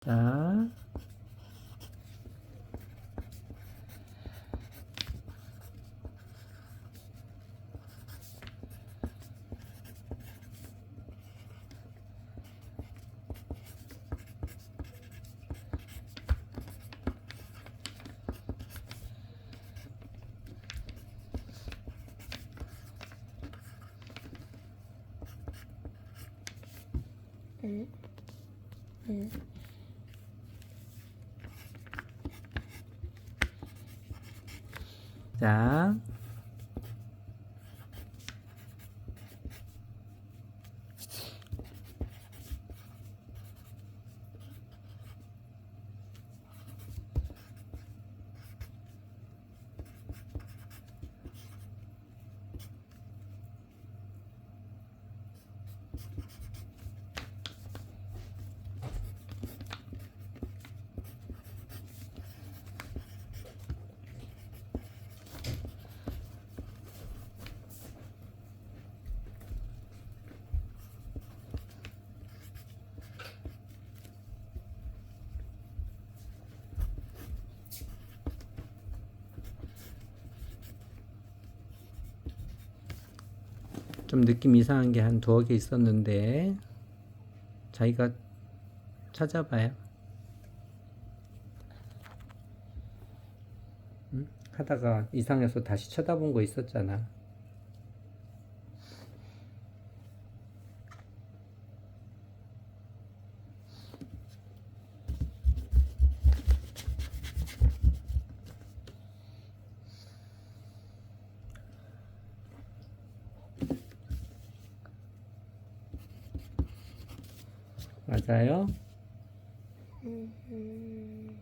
자. 응? 응. 자. 좀 느낌 이상한 게 한 두어 개 있었는데 자기가 찾아봐요. 응? 하다가 이상해서 다시 쳐다본 거 있었잖아. 맞아요? 음, 음.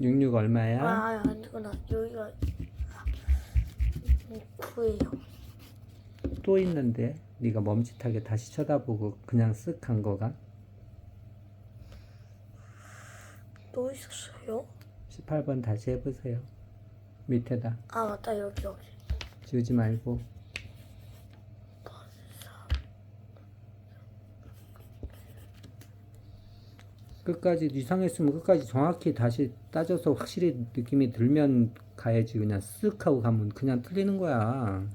66 얼마야? 아, 아니구나. 여기가 구예요. 또 있는데 네가 멈칫하게 다시 쳐다보고 그냥 쓱한 거가 또 있었어요? 18번 다시 해보세요. 밑에다 아, 맞다. 여기, 여기. 지우지 말고 끝까지 이상했으면 끝까지 정확히 다시 따져서 확실히 느낌이 들면 가야지 그냥 쓱 하고 가면 그냥 틀리는 거야.